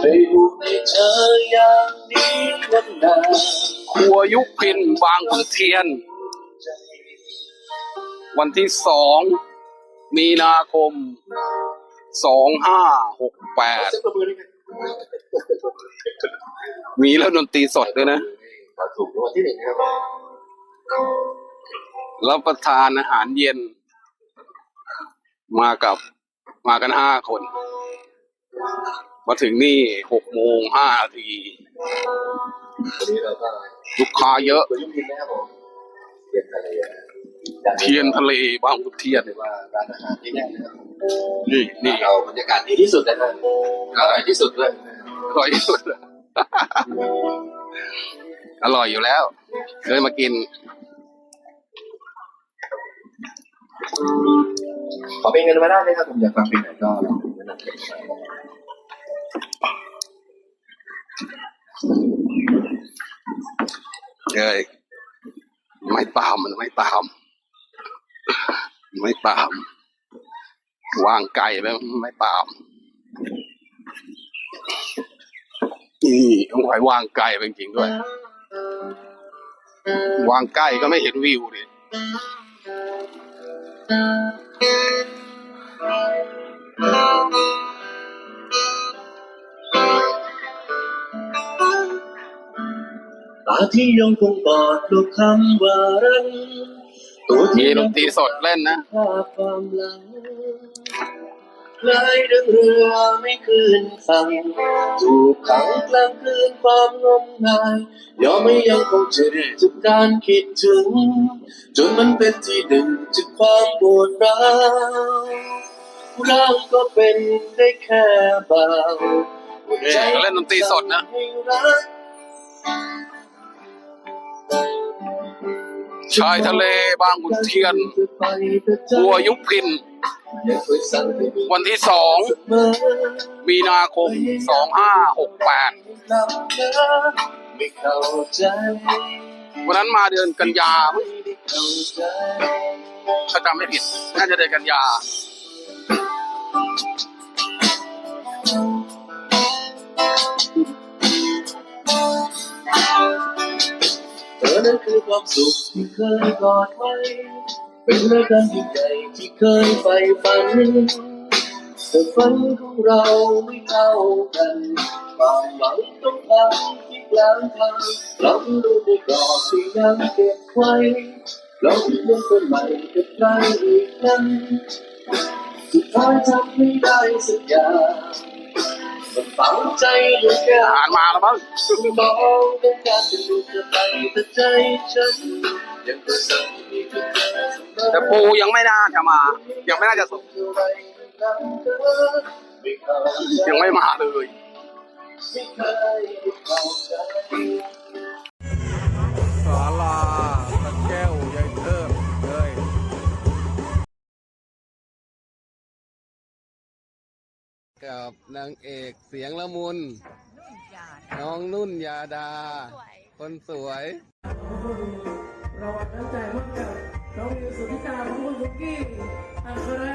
ไม่บุญให้เธออย่างนี้วันนานครัวยุพินบางขุนเทียน วันที่สองมีนาคมสองห้าหกแปดเซ็ตประมือได้ไงมีแล้วดนตรีสดด้วยนะมาถูกรางวัลที่หนึ่งครับรับประทานอาหารเย็น มากับมากันห้าคน มาถึงนี่หกโมงห้านาทีวันนี้เราก็ลูกค้าเยอะ ตัวยุ่งยินนะครับผมเย็นอะไรอะอยากเทียนทะเลบางขุนเทียนเลยว่าร้านอาหารที่แน่นะครับนี่นี่เราบรรยากาศดีที่สุดนะครับอร่อยที่สุดเลยอร่อยที่สุดเลยอร่อยอยู่แล้วเลยมากิน ขอเป็นเงินมาได้นะครับผมอยากฟังเพลงไหนก็ลองดูนะครับ เลยไม่ตามมันไม่ตาม ไม่ตาม วางไก่ไปไม่ตามนี่ต้องไหววางไก่ไปจริงด้วย วางใกล้ก็ไม่เห็นวิวดิ ตาที่ยังคงบอดลูกคำว่ารักตัวมีที่ดนตรีสดเล่นนะ ภาพความหลังลายเรื่องเรือไม่คืนฝั่งถูกขังกลางคืนความงมงายยอมไม่ยังคงเจ็บจากการคิดถึง จนมันเป็นที่หนึ่งจากความปวดร้าวร่างก็เป็นได้แค่เบาใจเล่นดนตรีสดนะ ให้รัก ชายทะเลบางขุนเทียนครัวยุพิน วันที่สองมีนาคมสองห้าหกแปดวันนั้นมาเดือนกันยาข้าจำไม่ผิด น่าจะเดือนกันยา นั้นคือความสุขที่เคยกอดไว้ เป็นเรื่องการยิ่ใหญ่ที่เคยใฝ่ฝันแต่ฝันของเราไม่เท่ากันความหวังต้องพังที่กลางทางลองดูในกรอบที่ยังเก็บไว้ลองเริ่มต้นใหม่กับใครอีกครั้งสุดท้ายทำไม่ได้สักอย่าง ฝังใจเหลือเกินอาหารมาแล้วมั้งมองต้องการจะดูจะไปแต่ใจฉันยังกระสับมีเธอเสมอแต่ปูยังไม่น่าจะมา ยังไม่น่าจะส่งเท่าไรน้ำเธอไม่เข้าใจยังไม่มาเลยไม่เคยเข้าใจ กับนางเอกเสียงละมุน น้องนุ่นยาดา คนสวย เราตั้งใจมากกับน้องมิวสุทธิตาน้องคุณบุกี้อังคารา